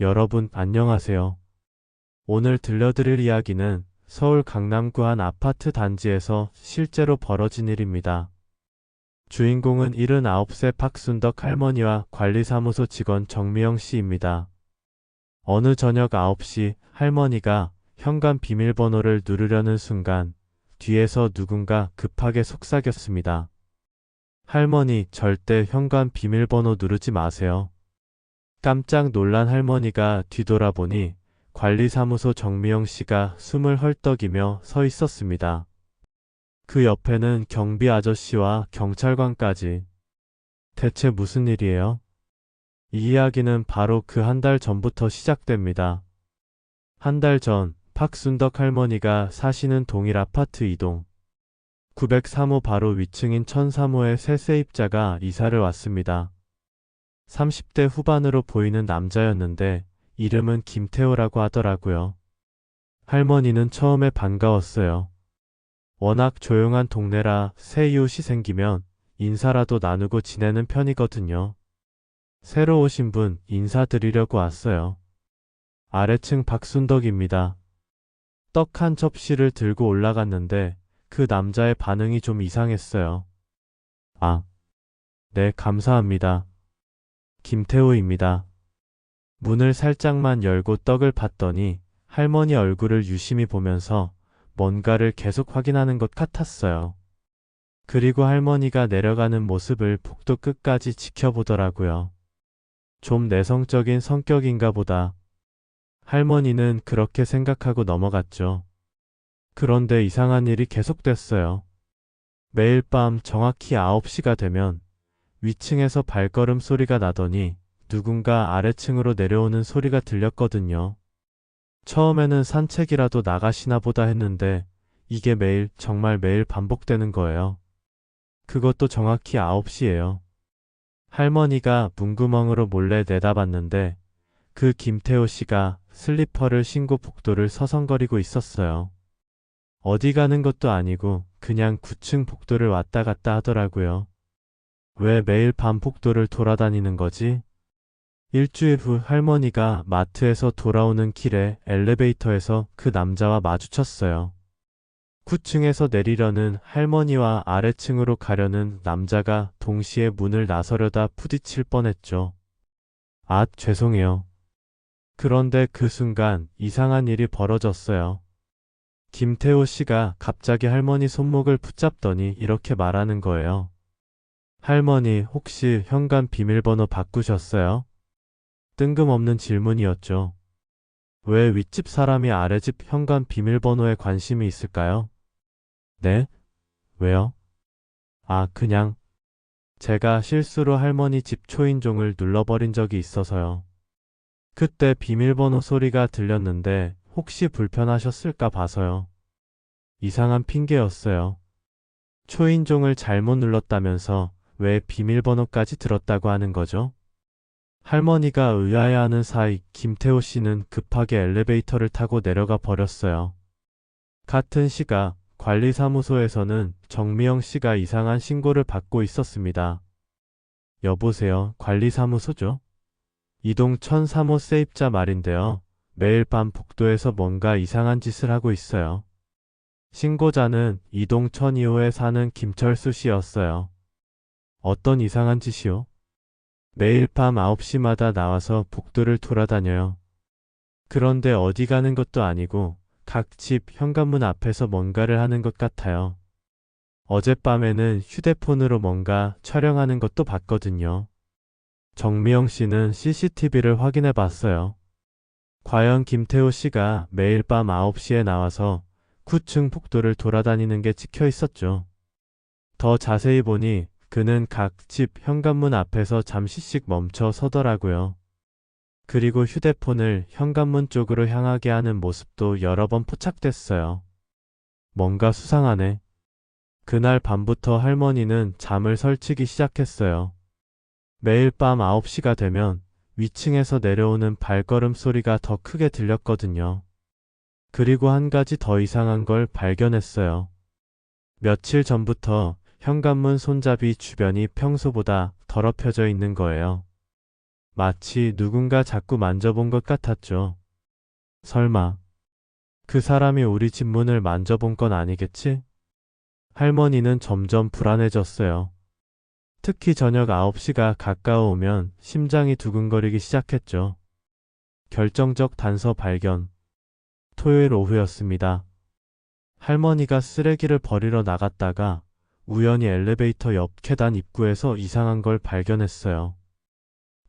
여러분 안녕하세요. 오늘 들려드릴 이야기는 서울 강남구 한 아파트 단지에서 실제로 벌어진 일입니다. 주인공은 79세 박순덕 할머니와 관리사무소 직원 정미영 씨입니다. 어느 저녁 9시 할머니가 현관 비밀번호를 누르려는 순간 뒤에서 누군가 급하게 속삭였습니다. 할머니 절대 현관 비밀번호 누르지 마세요. 깜짝 놀란 할머니가 뒤돌아보니 관리사무소 정미영 씨가 숨을 헐떡이며 서 있었습니다. 그 옆에는 경비 아저씨와 경찰관까지. 대체 무슨 일이에요? 이 이야기는 바로 그 한 달 전부터 시작됩니다. 한 달 전, 박순덕 할머니가 사시는 동일 아파트 이동. 903호 바로 위층인 1003호의 새 세입자가 이사를 왔습니다. 30대 후반으로 보이는 남자였는데 이름은 김태호라고 하더라고요. 할머니는 처음에 반가웠어요. 워낙 조용한 동네라 새 이웃이 생기면 인사라도 나누고 지내는 편이거든요. 새로 오신 분 인사드리려고 왔어요. 아래층 박순덕입니다. 떡 한 접시를 들고 올라갔는데 그 남자의 반응이 좀 이상했어요. 아, 네, 감사합니다. 김태호입니다. 문을 살짝만 열고 떡을 봤더니 할머니 얼굴을 유심히 보면서 뭔가를 계속 확인하는 것 같았어요. 그리고 할머니가 내려가는 모습을 복도 끝까지 지켜보더라고요. 좀 내성적인 성격인가 보다. 할머니는 그렇게 생각하고 넘어갔죠. 그런데 이상한 일이 계속됐어요. 매일 밤 정확히 9시가 되면 위층에서 발걸음 소리가 나더니 누군가 아래층으로 내려오는 소리가 들렸거든요. 처음에는 산책이라도 나가시나 보다 했는데 이게 매일 정말 매일 반복되는 거예요. 그것도 정확히 9시예요. 할머니가 문구멍으로 몰래 내다봤는데 그 김태호 씨가 슬리퍼를 신고 복도를 서성거리고 있었어요. 어디 가는 것도 아니고 그냥 9층 복도를 왔다 갔다 하더라고요. 왜 매일 밤 복도를 돌아다니는 거지? 일주일 후 할머니가 마트에서 돌아오는 길에 엘리베이터에서 그 남자와 마주쳤어요. 9층에서 내리려는 할머니와 아래층으로 가려는 남자가 동시에 문을 나서려다 부딪힐 뻔했죠. 아, 죄송해요. 그런데 그 순간 이상한 일이 벌어졌어요. 김태호 씨가 갑자기 할머니 손목을 붙잡더니 이렇게 말하는 거예요. 할머니, 혹시 현관 비밀번호 바꾸셨어요? 뜬금없는 질문이었죠. 왜 윗집 사람이 아래집 현관 비밀번호에 관심이 있을까요? 네? 왜요? 아, 그냥 제가 실수로 할머니 집 초인종을 눌러버린 적이 있어서요. 그때 비밀번호 소리가 들렸는데 혹시 불편하셨을까 봐서요. 이상한 핑계였어요. 초인종을 잘못 눌렀다면서 왜 비밀번호까지 들었다고 하는 거죠? 할머니가 의아해하는 사이 김태호 씨는 급하게 엘리베이터를 타고 내려가 버렸어요. 같은 시각 관리사무소에서는 정미영 씨가 이상한 신고를 받고 있었습니다. 여보세요, 관리사무소죠? 이동 1003호 세입자 말인데요. 매일 밤 복도에서 뭔가 이상한 짓을 하고 있어요. 신고자는 이동 1002호에 사는 김철수 씨였어요. 어떤 이상한 짓이요? 매일 밤 9시마다 나와서 복도를 돌아다녀요. 그런데 어디 가는 것도 아니고 각 집 현관문 앞에서 뭔가를 하는 것 같아요. 어젯밤에는 휴대폰으로 뭔가 촬영하는 것도 봤거든요. 정미영 씨는 CCTV를 확인해 봤어요. 과연 김태호 씨가 매일 밤 9시에 나와서 9층 복도를 돌아다니는 게 찍혀 있었죠. 더 자세히 보니 그는 각 집 현관문 앞에서 잠시씩 멈춰 서더라고요. 그리고 휴대폰을 현관문 쪽으로 향하게 하는 모습도 여러 번 포착됐어요. 뭔가 수상하네. 그날 밤부터 할머니는 잠을 설치기 시작했어요. 매일 밤 9시가 되면 위층에서 내려오는 발걸음 소리가 더 크게 들렸거든요. 그리고 한 가지 더 이상한 걸 발견했어요. 며칠 전부터 현관문 손잡이 주변이 평소보다 더럽혀져 있는 거예요. 마치 누군가 자꾸 만져본 것 같았죠. 설마 그 사람이 우리 집 문을 만져본 건 아니겠지? 할머니는 점점 불안해졌어요. 특히 저녁 9시가 가까워오면 심장이 두근거리기 시작했죠. 결정적 단서 발견. 토요일 오후였습니다. 할머니가 쓰레기를 버리러 나갔다가 우연히 엘리베이터 옆 계단 입구에서 이상한 걸 발견했어요.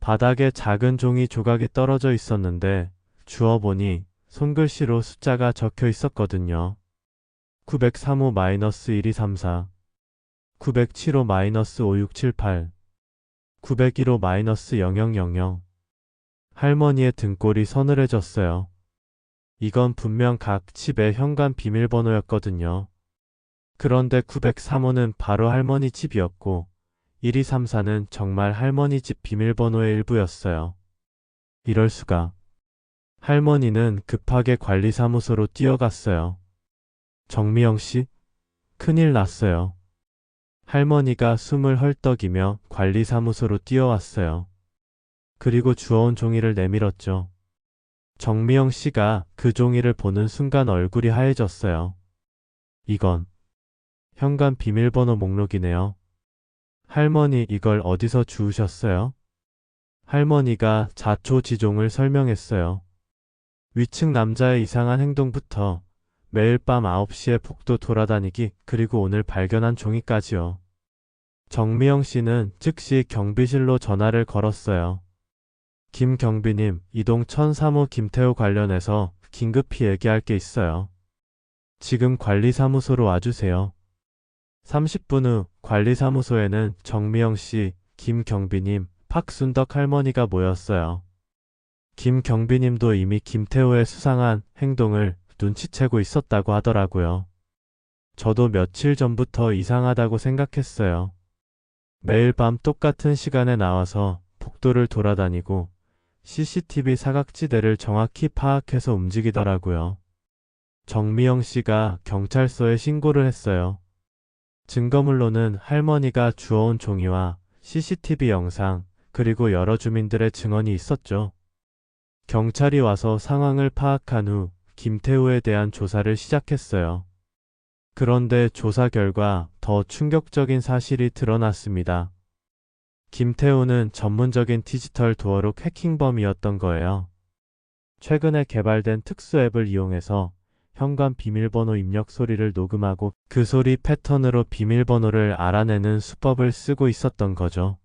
바닥에 작은 종이 조각이 떨어져 있었는데 주워 보니 손글씨로 숫자가 적혀 있었거든요. 903호-1234, 907호-5678, 901호-0000. 할머니의 등골이 서늘해졌어요. 이건 분명 각 집의 현관 비밀번호였거든요. 그런데 903호는 바로 할머니 집이었고, 1234는 정말 할머니 집 비밀번호의 일부였어요. 이럴 수가. 할머니는 급하게 관리사무소로 뛰어갔어요. 정미영 씨? 큰일 났어요. 할머니가 숨을 헐떡이며 관리사무소로 뛰어왔어요. 그리고 주워온 종이를 내밀었죠. 정미영 씨가 그 종이를 보는 순간 얼굴이 하얘졌어요. 이건 현관 비밀번호 목록이네요. 할머니 이걸 어디서 주우셨어요? 할머니가 자초지종을 설명했어요. 위층 남자의 이상한 행동부터 매일 밤 9시에 복도 돌아다니기 그리고 오늘 발견한 종이까지요. 정미영 씨는 즉시 경비실로 전화를 걸었어요. 김 경비님, 이동 1003호 김태호 관련해서 긴급히 얘기할 게 있어요. 지금 관리사무소로 와주세요. 30분 후 관리사무소에는 정미영 씨, 김 경비님, 박순덕 할머니가 모였어요. 김 경비님도 이미 김태호의 수상한 행동을 눈치채고 있었다고 하더라고요. 저도 며칠 전부터 이상하다고 생각했어요. 매일 밤 똑같은 시간에 나와서 복도를 돌아다니고 CCTV 사각지대를 정확히 파악해서 움직이더라고요. 정미영 씨가 경찰서에 신고를 했어요. 증거물로는 할머니가 주워온 종이와 CCTV 영상, 그리고 여러 주민들의 증언이 있었죠. 경찰이 와서 상황을 파악한 후 김태우에 대한 조사를 시작했어요. 그런데 조사 결과 더 충격적인 사실이 드러났습니다. 김태우는 전문적인 디지털 도어록 해킹범이었던 거예요. 최근에 개발된 특수 앱을 이용해서 현관 비밀번호 입력 소리를 녹음하고 그 소리 패턴으로 비밀번호를 알아내는 수법을 쓰고 있었던 거죠.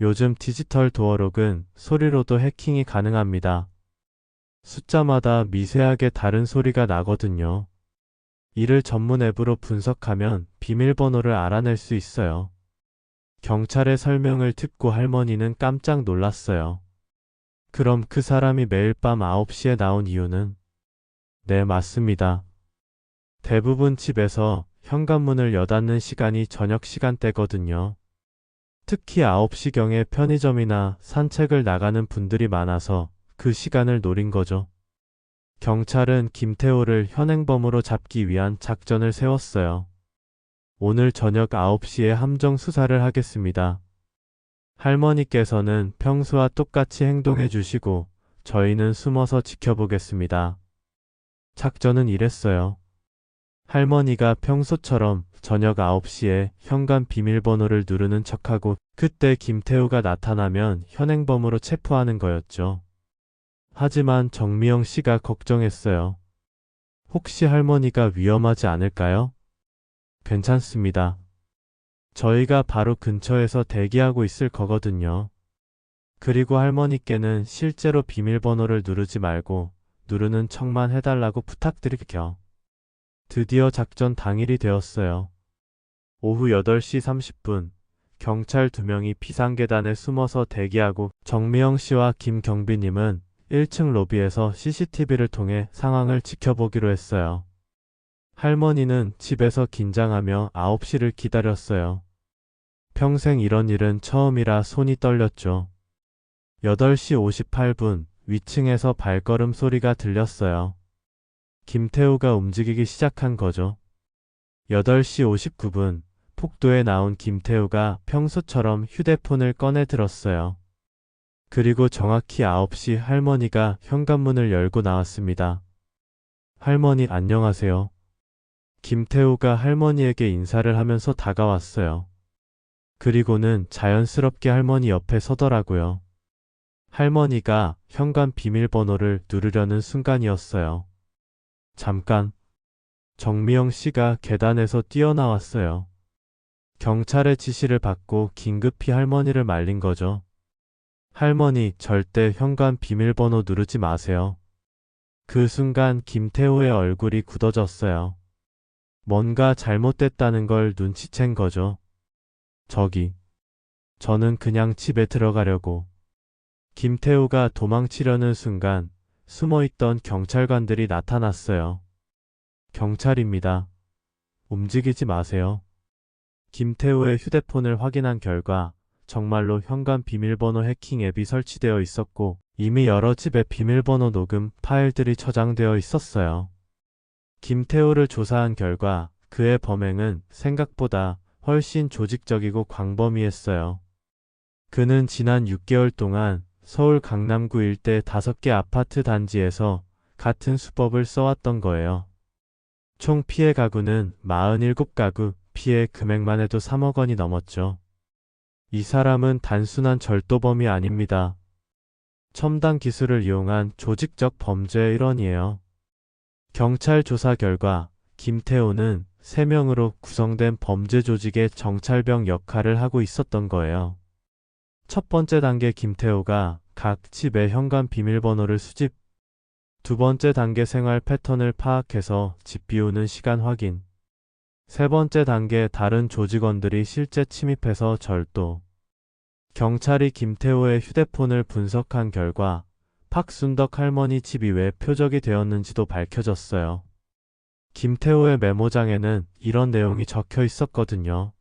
요즘 디지털 도어록은 소리로도 해킹이 가능합니다. 숫자마다 미세하게 다른 소리가 나거든요. 이를 전문 앱으로 분석하면 비밀번호를 알아낼 수 있어요. 경찰의 설명을 듣고 할머니는 깜짝 놀랐어요. 그럼 그 사람이 매일 밤 9시에 나온 이유는? 네, 맞습니다. 대부분 집에서 현관문을 여닫는 시간이 저녁 시간대거든요. 특히 9시경에 편의점이나 산책을 나가는 분들이 많아서 그 시간을 노린 거죠. 경찰은 김태호를 현행범으로 잡기 위한 작전을 세웠어요. 오늘 저녁 9시에 함정 수사를 하겠습니다. 할머니께서는 평소와 똑같이 행동해 주시고 저희는 숨어서 지켜보겠습니다. 작전은 이랬어요. 할머니가 평소처럼 저녁 9시에 현관 비밀번호를 누르는 척하고 그때 김태우가 나타나면 현행범으로 체포하는 거였죠. 하지만 정미영 씨가 걱정했어요. 혹시 할머니가 위험하지 않을까요? 괜찮습니다. 저희가 바로 근처에서 대기하고 있을 거거든요. 그리고 할머니께는 실제로 비밀번호를 누르지 말고 누르는 척만 해달라고 부탁드릴게요. 드디어 작전 당일이 되었어요. 오후 8시 30분, 경찰 두 명이 비상계단에 숨어서 대기하고 정미영 씨와 김경비님은 1층 로비에서 CCTV를 통해 상황을 지켜보기로 했어요. 할머니는 집에서 긴장하며 9시를 기다렸어요. 평생 이런 일은 처음이라 손이 떨렸죠. 8시 58분, 위층에서 발걸음 소리가 들렸어요. 김태우가 움직이기 시작한 거죠. 8시 59분, 폭도에 나온 김태우가 평소처럼 휴대폰을 꺼내 들었어요. 그리고 정확히 9시 할머니가 현관문을 열고 나왔습니다. 할머니 안녕하세요. 김태우가 할머니에게 인사를 하면서 다가왔어요. 그리고는 자연스럽게 할머니 옆에 서더라고요. 할머니가 현관 비밀번호를 누르려는 순간이었어요. 잠깐. 정미영 씨가 계단에서 뛰어나왔어요. 경찰의 지시를 받고 긴급히 할머니를 말린 거죠. 할머니, 절대 현관 비밀번호 누르지 마세요. 그 순간 김태호의 얼굴이 굳어졌어요. 뭔가 잘못됐다는 걸 눈치챈 거죠. 저기. 저는 그냥 집에 들어가려고. 김태우가 도망치려는 순간 숨어있던 경찰관들이 나타났어요. 경찰입니다. 움직이지 마세요. 김태우의 휴대폰을 확인한 결과 정말로 현관 비밀번호 해킹 앱이 설치되어 있었고 이미 여러 집의 비밀번호 녹음 파일들이 저장되어 있었어요. 김태우를 조사한 결과 그의 범행은 생각보다 훨씬 조직적이고 광범위했어요. 그는 지난 6개월 동안 서울 강남구 일대 5개 아파트 단지에서 같은 수법을 써왔던 거예요. 총 피해 가구는 47가구, 피해 금액만 해도 3억 원이 넘었죠. 이 사람은 단순한 절도범이 아닙니다. 첨단 기술을 이용한 조직적 범죄의 일원이에요. 경찰 조사 결과 김태호는 3명으로 구성된 범죄 조직의 정찰병 역할을 하고 있었던 거예요. 첫 번째 단계 김태호가 각 집의 현관 비밀번호를 수집, 두 번째 단계 생활 패턴을 파악해서 집 비우는 시간 확인, 세 번째 단계 다른 조직원들이 실제 침입해서 절도. 경찰이 김태호의 휴대폰을 분석한 결과 박순덕 할머니 집이 왜 표적이 되었는지도 밝혀졌어요. 김태호의 메모장에는 이런 내용이 적혀 있었거든요.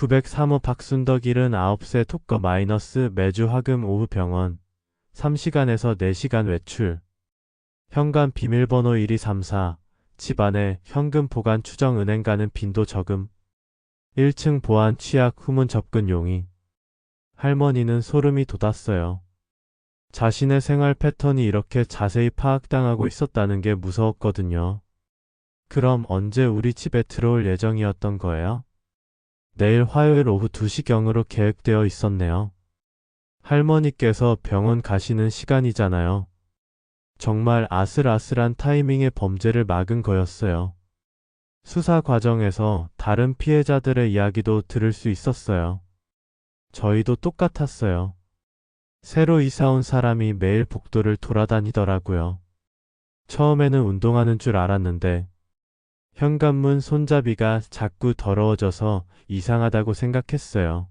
903호 박순덕 79세 토커 마이너스 매주 화금 오후 병원 3시간에서 4시간 외출 현관 비밀번호 1234 집안에 현금 보관 추정 은행 가는 빈도 적음 1층 보안 취약 후문 접근 용의 할머니는 소름이 돋았어요. 자신의 생활 패턴이 이렇게 자세히 파악당하고 있었다는 게 무서웠거든요. 그럼 언제 우리 집에 들어올 예정이었던 거예요? 내일 화요일 오후 2시경으로 계획되어 있었네요. 할머니께서 병원 가시는 시간이잖아요. 정말 아슬아슬한 타이밍에 범죄를 막은 거였어요. 수사 과정에서 다른 피해자들의 이야기도 들을 수 있었어요. 저희도 똑같았어요. 새로 이사 온 사람이 매일 복도를 돌아다니더라고요. 처음에는 운동하는 줄 알았는데 현관문 손잡이가 자꾸 더러워져서 이상하다고 생각했어요.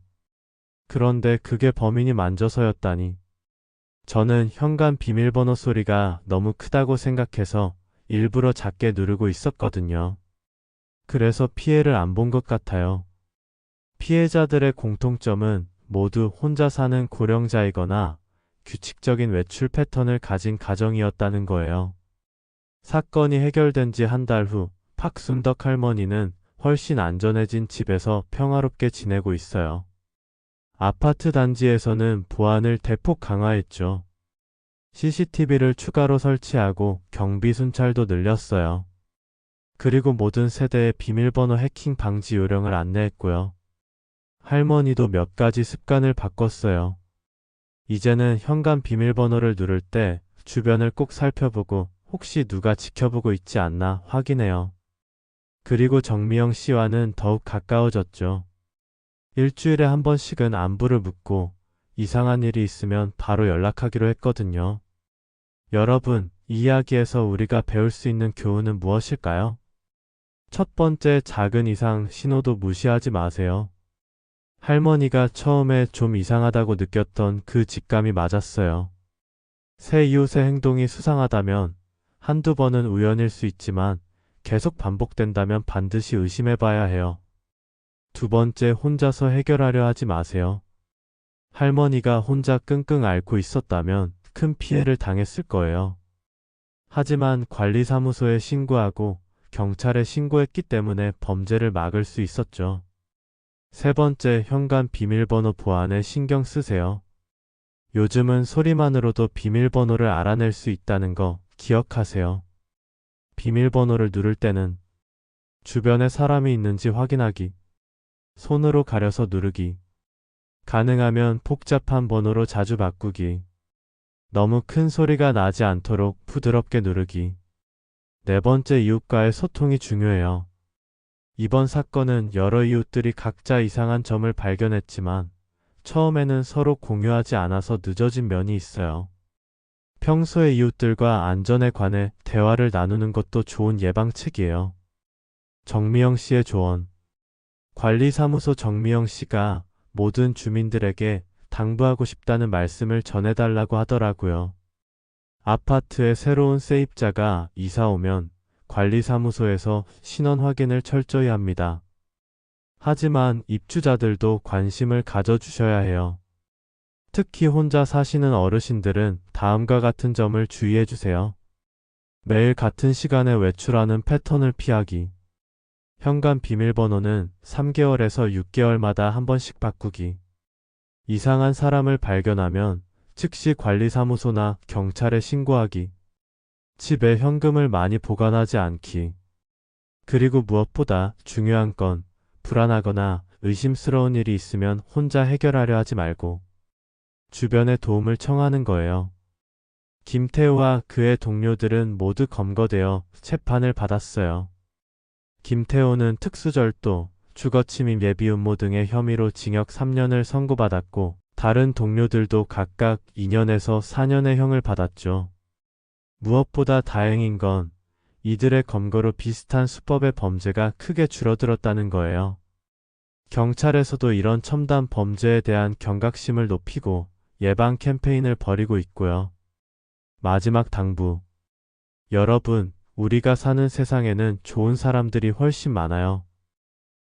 그런데 그게 범인이 만져서였다니. 저는 현관 비밀번호 소리가 너무 크다고 생각해서 일부러 작게 누르고 있었거든요. 그래서 피해를 안 본 것 같아요. 피해자들의 공통점은 모두 혼자 사는 고령자이거나 규칙적인 외출 패턴을 가진 가정이었다는 거예요. 사건이 해결된 지 한 달 후 박순덕 할머니는 훨씬 안전해진 집에서 평화롭게 지내고 있어요. 아파트 단지에서는 보안을 대폭 강화했죠. CCTV를 추가로 설치하고 경비 순찰도 늘렸어요. 그리고 모든 세대의 비밀번호 해킹 방지 요령을 안내했고요. 할머니도 몇 가지 습관을 바꿨어요. 이제는 현관 비밀번호를 누를 때 주변을 꼭 살펴보고 혹시 누가 지켜보고 있지 않나 확인해요. 그리고 정미영 씨와는 더욱 가까워졌죠. 일주일에 한 번씩은 안부를 묻고 이상한 일이 있으면 바로 연락하기로 했거든요. 여러분, 이 이야기에서 우리가 배울 수 있는 교훈은 무엇일까요? 첫 번째 작은 이상 신호도 무시하지 마세요. 할머니가 처음에 좀 이상하다고 느꼈던 그 직감이 맞았어요. 새 이웃의 행동이 수상하다면 한두 번은 우연일 수 있지만 계속 반복된다면 반드시 의심해 봐야 해요. 두 번째 혼자서 해결하려 하지 마세요. 할머니가 혼자 끙끙 앓고 있었다면 큰 피해를 당했을 거예요. 하지만 관리사무소에 신고하고 경찰에 신고했기 때문에 범죄를 막을 수 있었죠. 세 번째, 현관 비밀번호 보안에 신경 쓰세요. 요즘은 소리만으로도 비밀번호를 알아낼 수 있다는 거 기억하세요. 비밀번호를 누를 때는 주변에 사람이 있는지 확인하기, 손으로 가려서 누르기, 가능하면 복잡한 번호로 자주 바꾸기, 너무 큰 소리가 나지 않도록 부드럽게 누르기. 네 번째 이웃과의 소통이 중요해요. 이번 사건은 여러 이웃들이 각자 이상한 점을 발견했지만 처음에는 서로 공유하지 않아서 늦어진 면이 있어요. 평소에 이웃들과 안전에 관해 대화를 나누는 것도 좋은 예방책이에요. 정미영 씨의 조언. 관리사무소 정미영 씨가 모든 주민들에게 당부하고 싶다는 말씀을 전해달라고 하더라고요. 아파트에 새로운 세입자가 이사 오면 관리사무소에서 신원 확인을 철저히 합니다. 하지만 입주자들도 관심을 가져주셔야 해요. 특히 혼자 사시는 어르신들은 다음과 같은 점을 주의해 주세요. 매일 같은 시간에 외출하는 패턴을 피하기. 현관 비밀번호는 3개월에서 6개월마다 한 번씩 바꾸기. 이상한 사람을 발견하면 즉시 관리사무소나 경찰에 신고하기. 집에 현금을 많이 보관하지 않기. 그리고 무엇보다 중요한 건 불안하거나 의심스러운 일이 있으면 혼자 해결하려 하지 말고 주변에 도움을 청하는 거예요. 김태우와 그의 동료들은 모두 검거되어 재판을 받았어요. 김태우는 특수절도, 주거침입 예비음모 등의 혐의로 징역 3년을 선고받았고 다른 동료들도 각각 2년에서 4년의 형을 받았죠. 무엇보다 다행인 건 이들의 검거로 비슷한 수법의 범죄가 크게 줄어들었다는 거예요. 경찰에서도 이런 첨단 범죄에 대한 경각심을 높이고 예방 캠페인을 벌이고 있고요. 마지막 당부. 여러분, 우리가 사는 세상에는 좋은 사람들이 훨씬 많아요.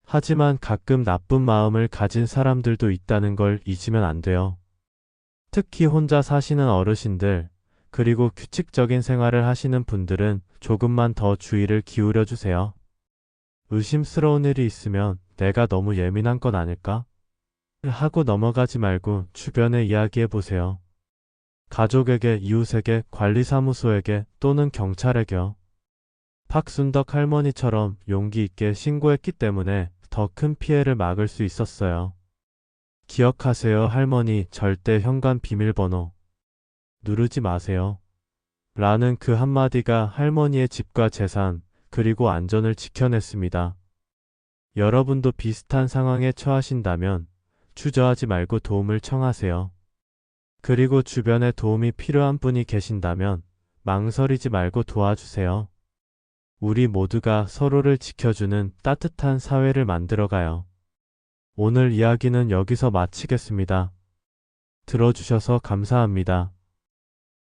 하지만 가끔 나쁜 마음을 가진 사람들도 있다는 걸 잊으면 안 돼요. 특히 혼자 사시는 어르신들, 그리고 규칙적인 생활을 하시는 분들은 조금만 더 주의를 기울여 주세요. 의심스러운 일이 있으면 내가 너무 예민한 건 아닐까? 하고 넘어가지 말고 주변에 이야기해 보세요. 가족에게, 이웃에게, 관리사무소에게 또는 경찰에게요. 박순덕 할머니처럼 용기 있게 신고했기 때문에 더 큰 피해를 막을 수 있었어요. 기억하세요, 할머니. 절대 현관 비밀번호 누르지 마세요. 라는 그 한마디가 할머니의 집과 재산, 그리고 안전을 지켜냈습니다. 여러분도 비슷한 상황에 처하신다면 주저하지 말고 도움을 청하세요. 그리고 주변에 도움이 필요한 분이 계신다면 망설이지 말고 도와주세요. 우리 모두가 서로를 지켜주는 따뜻한 사회를 만들어가요. 오늘 이야기는 여기서 마치겠습니다. 들어주셔서 감사합니다.